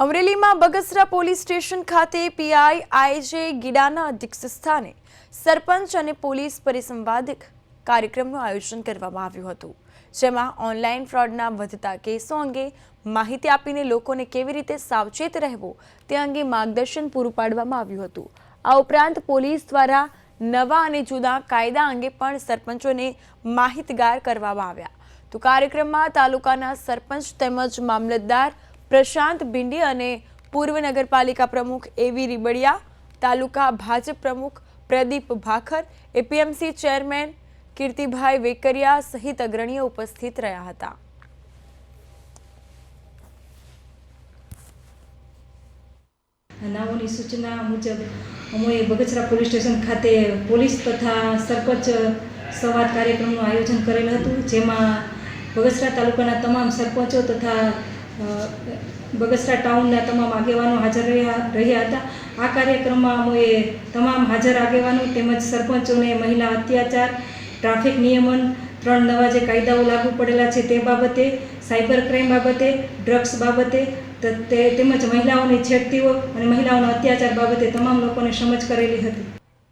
અમરેલીમાં Bagasara police station ખાતે PI IJ ગીડાના અધ્યક્ષ સ્થાને સરપંચ અને પોલીસ પરિસંવાદિક કાર્યક્રમનું આયોજન કરવામાં આવ્યું હતું, જેમાં ઓનલાઈન ફ્રોડના વધતા કેસો અંગે માહિતી આપીને લોકોને કેવી રીતે સાવચેત રહેવો તે અંગે માર્ગદર્શન પૂરું પાડવામાં આવ્યું હતું. આ ઉપરાંત પોલીસ દ્વારા નવા અને જુદા કાયદા અંગે પણ સરપંચોને માહિતગાર કરવામાં આવ્યા. તો કાર્યક્રમમાં તાલુકાના સરપંચ તેમજ મામલતદાર પ્રશાંત ભિંડી અને પૂર્વ નગરપાલિકા પ્રમુખ એવી રીબડિયા, તાલુકા ભાજપ પ્રમુખ પ્રદીપ ભાખર, એપીએમસી ચેરમેન કીર્તિભાઈ વેકરિયા સહિત અગ્રણીઓ ઉપસ્થિત રહ્યા હતા. નામોની સૂચના મુજબ અમોએ બગસરા પોલીસ સ્ટેશન ખાતે પોલીસ તથા સરપંચ સંવાદ કાર્યક્રમનું આયોજન કરેલ હતું, જેમાં બગસરા તાલુકાના તમામ સરપંચો તથા બગસરા ટાઉનના તમામ આગેવાનો હાજર રહ્યા રહ્યા હતા. આ કાર્યક્રમમાં અમોએ તમામ હાજર આગેવાનો તેમજ સરપંચોને મહિલા અત્યાચાર, ટ્રાફિક નિયમન, ત્રણ નવા જે કાયદાઓ લાગુ પડેલા છે તે બાબતે, સાયબર ક્રાઇમ બાબતે, ડ્રગ્સ બાબતે તેમજ મહિલાઓની છેડતીઓ અને મહિલાઓના અત્યાચાર બાબતે તમામ લોકોને સમજ કરેલી હતી.